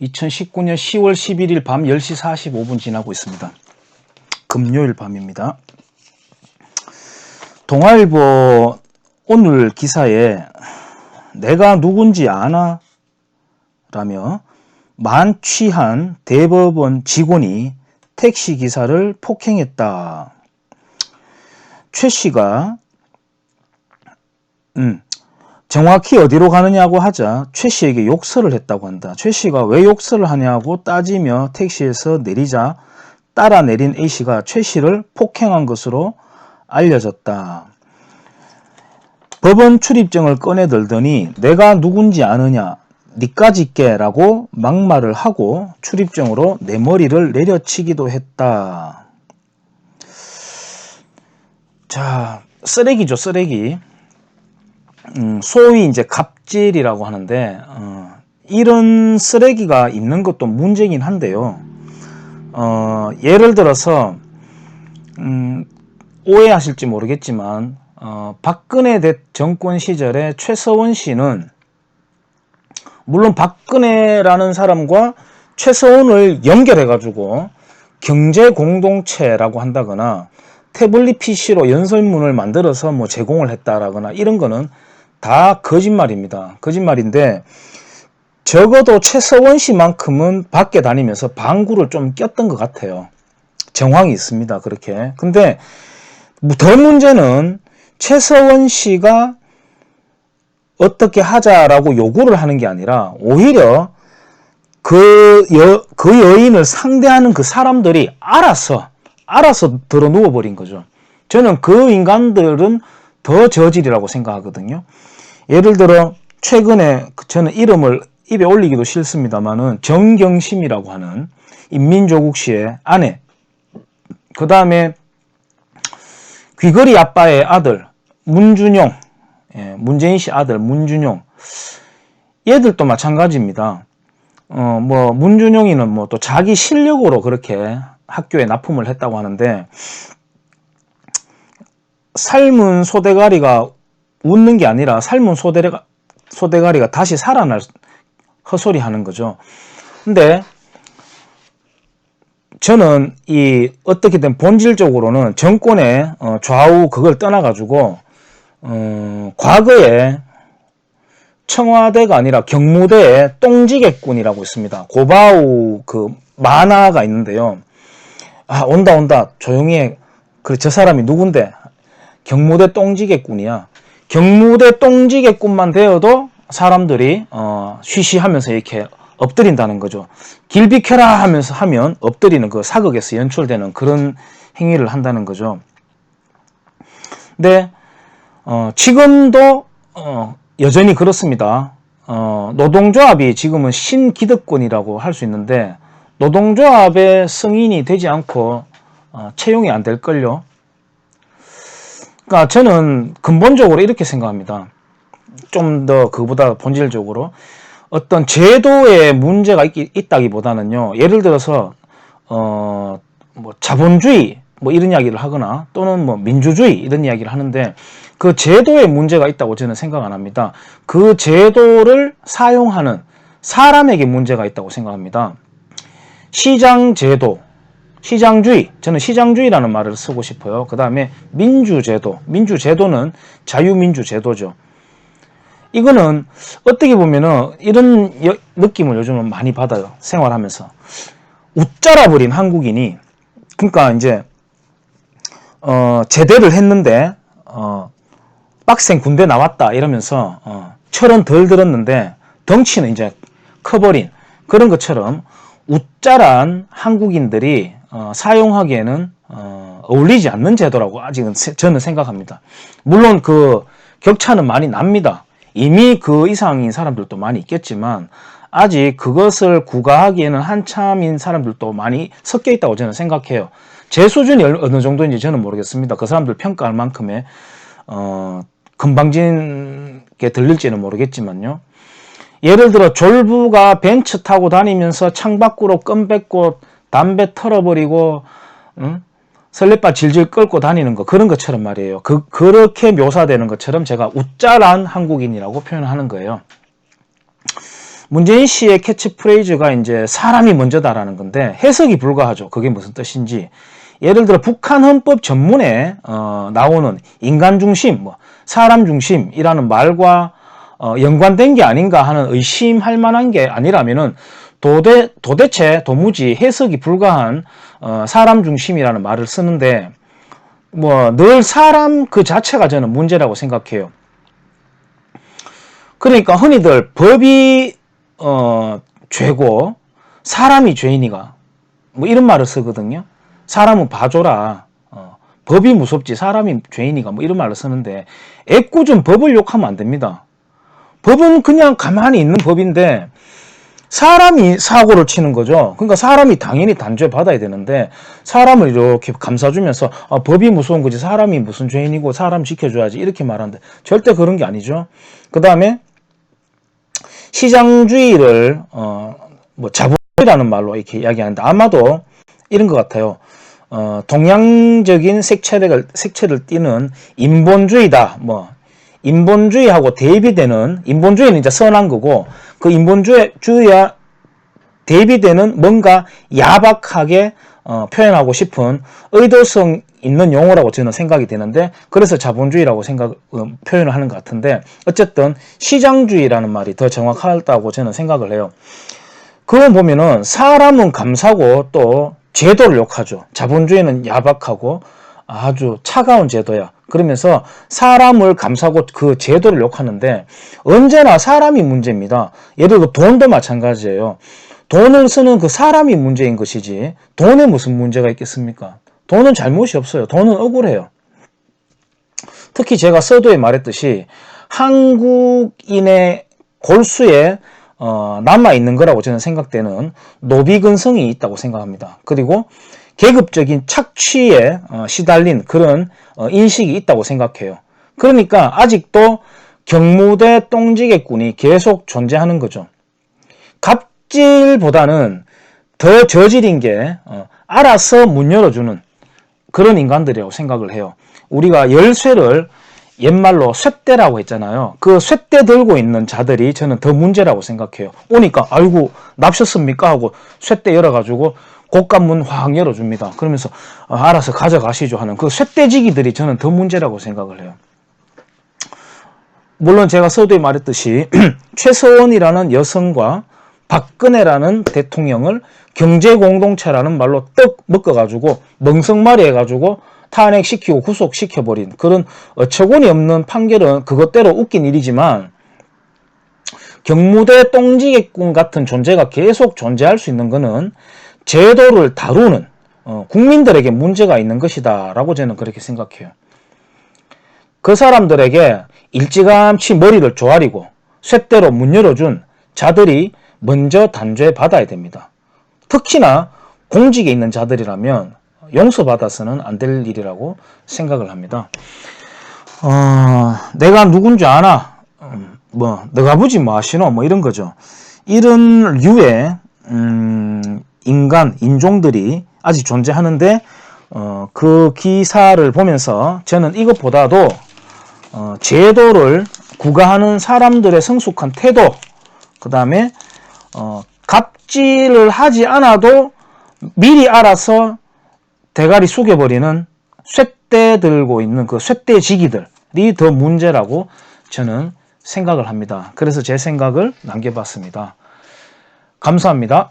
2019년 10월 11일 밤 10시 45분 지나고 있습니다. 금요일 밤입니다. 동아일보 오늘 기사에 내가 누군지 아나? 라며 만취한 대법원 직원이 택시 기사를 폭행했다. 최 씨가 음, 정확히 어디로 가느냐고 하자 최 씨에게 욕설을 했다고 한다. 최 씨가 왜 욕설을 하냐고 따지며 택시에서 내리자 따라 내린 A 씨가 최 씨를 폭행한 것으로 알려졌다. 법원 출입증을 꺼내 들더니 내가 누군지 아느냐 니까지 있게라고 막말을 하고 출입증으로 내 머리를 내려치기도 했다. 자, 쓰레기죠, 쓰레기. 음, 소위 이제 갑질이라고 하는데 어, 이런 쓰레기가 있는 것도 문제긴 한데요. 어, 예를 들어서 음, 오해하실지 모르겠지만 어, 박근혜 대 정권 시절에 최서원 씨는 물론 박근혜라는 사람과 최서원을 연결해 가지고 경제 공동체라고 한다거나 태블릿 PC로 연설문을 만들어서 뭐 제공을 했다라거나 이런 거는 다 거짓말입니다. 거짓말인데 적어도 최서원 씨만큼은 밖에 다니면서 방구를 좀 꼈던 것 같아요. 정황이 있습니다. 그렇게. 근데 더 문제는 최서원 씨가 어떻게 하자라고 요구를 하는 게 아니라 오히려 그, 여, 그 여인을 상대하는 그 사람들이 알아서, 알아서 들어 누워버린 거죠. 저는 그 인간들은 더 저질이라고 생각하거든요. 예를 들어, 최근에 그 저는 이름을 입에 올리기도 싫습니다만은 정경심이라고 하는 인민조국 씨의 아내, 그 다음에 귀걸이 아빠의 아들, 문준용, 예, 문재인 씨 아들 문준용 얘들도 마찬가지입니다. 어, 뭐 문준용이는 뭐 또 자기 실력으로 그렇게 학교에 납품을 했다고 하는데 삶은 소대가리가 웃는 게 아니라 삶은 소대가 소대가리가 다시 살아날 헛소리 하는 거죠. 근데 저는 이 어떻게든 본질적으로는 정권의 어, 좌우 그걸 떠나가지고 어, 과거에 청와대가 아니라 경무대에 똥지개꾼이라고 있습니다. 고바우 그 만화가 있는데요. 아 온다 온다 조용히 해. 그저 사람이 누군데? 경무대 똥지개꾼이야. 경무대 똥지개꾼만 되어도 사람들이 어, 쉬쉬하면서 이렇게 엎드린다는 거죠. 길 비켜라 하면서 하면 엎드리는 그 사극에서 연출되는 그런 행위를 한다는 거죠. 근데 어, 지금도 어, 여전히 그렇습니다. 어, 노동조합이 지금은 신기득권이라고 할 수 있는데 노동조합의 승인이 되지 않고 어, 채용이 안 될걸요. 그러니까 저는 근본적으로 이렇게 생각합니다. 좀 더 그보다 본질적으로 어떤 제도에 문제가 있, 다기보다는요 예를 들어서 어, 뭐 자본주의 뭐 이런 이야기를 하거나 또는 뭐 민주주의 이런 이야기를 하는데 그 제도에 문제가 있다고 저는 생각 안 합니다. 그 제도를 사용하는 사람에게 문제가 있다고 생각합니다. 시장 제도, 시장주의, 저는 시장주의라는 말을 쓰고 싶어요. 그 다음에 민주제도, 민주제도는 자유민주 제도죠. 이거는 어떻게 보면은 이런 느낌을 요즘은 많이 받아요. 생활하면서. 웃자라 버린 한국인이, 그러니까 이제, 어, 제대를 했는데, 어, 빡센 군대 나왔다 이러면서 어, 철은 덜 들었는데 덩치는 이제 커버린 그런 것처럼 웃자란 한국인들이 어, 사용하기에는 어, 어울리지 않는 제도라고 아직은 세, 저는 생각합니다. 물론 그 격차는 많이 납니다. 이미 그 이상인 사람들도 많이 있겠지만 아직 그것을 구가하기에는 한참인 사람들도 많이 섞여 있다고 저는 생각해요. 제 수준이 어느 정도인지 저는 모르겠습니다. 그 사람들 평가할 만큼의 어, 금방진게 들릴지는 모르겠지만요. 예를 들어 졸부가 벤츠 타고 다니면서 창밖으로 껌 뱉고 담배 털어버리고 응? 설레발 질질 끌고 다니는 거 그런 것처럼 말이에요. 그 그렇게 묘사되는 것처럼 제가 웃자란 한국인이라고 표현하는 거예요. 문재인 씨의 캐치프레이즈가 이제 사람이 먼저다라는 건데 해석이 불가하죠. 그게 무슨 뜻인지. 예를 들어 북한 헌법 전문에 어, 나오는 인간 중심, 뭐 사람 중심이라는 말과 어, 연관된 게 아닌가 하는 의심할 만한 게 아니라면은 도대, 도대체 도무지 해석이 불가한 어, 사람 중심이라는 말을 쓰는데 뭐 늘 사람 그 자체가 저는 문제라고 생각해요. 그러니까 흔히들 법이 어, 죄고 사람이 죄인이가 뭐 이런 말을 쓰거든요. 사람은 봐줘라. 어, 법이 무섭지 사람이 죄인이가 뭐 이런 말을 쓰는데 애꿎은 법을 욕하면 안 됩니다. 법은 그냥 가만히 있는 법인데 사람이 사고를 치는 거죠. 그러니까 사람이 당연히 단죄 받아야 되는데 사람을 이렇게 감싸주면서 아, 법이 무서운 거지 사람이 무슨 죄인이고 사람 지켜줘야지 이렇게 말하는데 절대 그런 게 아니죠. 그 다음에 시장주의를 어 뭐 자본주의라는 말로 이렇게 이야기하는데 아마도 이런 것 같아요. 어 동양적인 색채를 색채를 띠는 인본주의다. 뭐 인본주의하고 대비되는 인본주의는 이제 선한 거고 그 인본주의와 대비되는 뭔가 야박하게 어, 표현하고 싶은 의도성 있는 용어라고 저는 생각이 되는데 그래서 자본주의라고 생각 어, 표현을 하는 것 같은데 어쨌든 시장주의라는 말이 더 정확하다고 저는 생각을 해요. 그거 보면은 사람은 감사고 또 제도를 욕하죠. 자본주의는 야박하고 아주 차가운 제도야. 그러면서 사람을 감싸고 그 제도를 욕하는데 언제나 사람이 문제입니다. 예를 들어 돈도 마찬가지예요. 돈을 쓰는 그 사람이 문제인 것이지 돈에 무슨 문제가 있겠습니까? 돈은 잘못이 없어요. 돈은 억울해요. 특히 제가 서두에 말했듯이 한국인의 골수에 어, 남아 있는 거라고 저는 생각되는 노비근성이 있다고 생각합니다. 그리고 계급적인 착취에 어, 시달린 그런 어, 인식이 있다고 생각해요. 그러니까 아직도 경무대 똥지개꾼이 계속 존재하는 거죠. 갑질보다는 더 저질인 게 어, 알아서 문 열어주는 그런 인간들이라고 생각을 해요. 우리가 열쇠를 옛말로 쇠대라고 했잖아요. 그 쇠대 들고 있는 자들이 저는 더 문제라고 생각해요. 오니까 아이고 납셨습니까 하고 쇠대 열어가지고 곡간문 확 열어줍니다. 그러면서 어, 알아서 가져가시죠 하는 그 쇠대지기들이 저는 더 문제라고 생각을 해요. 물론 제가 서두에 말했듯이 최서원이라는 여성과 박근혜라는 대통령을 경제공동체라는 말로 떡 묶어가지고 멍석말이 해가지고 탄핵시키고 구속시켜버린 그런 어처구니 없는 판결은 그것대로 웃긴 일이지만 경무대 똥지개꾼 같은 존재가 계속 존재할 수 있는 것은 제도를 다루는 어, 국민들에게 문제가 있는 것이다 라고 저는 그렇게 생각해요. 그 사람들에게 일찌감치 머리를 조아리고 쇳대로 문 열어준 자들이 먼저 단죄 받아야 됩니다. 특히나 공직에 있는 자들이라면 용서받아서는 안 될 일이라고 생각을 합니다. 어, 내가 누군지 아나? 음, 뭐, 너가 보지 뭐 하시노? 뭐 이런 거죠. 이런 류의, 음, 인간, 인종들이 아직 존재하는데, 어, 그 기사를 보면서 저는 이것보다도, 어, 제도를 구가하는 사람들의 성숙한 태도, 그 다음에, 어, 갑질을 하지 않아도 미리 알아서 대가리 숙여버리는 쇳대 들고 있는 그 쇳대지기들이 더 문제라고 저는 생각을 합니다. 그래서 제 생각을 남겨봤습니다. 감사합니다.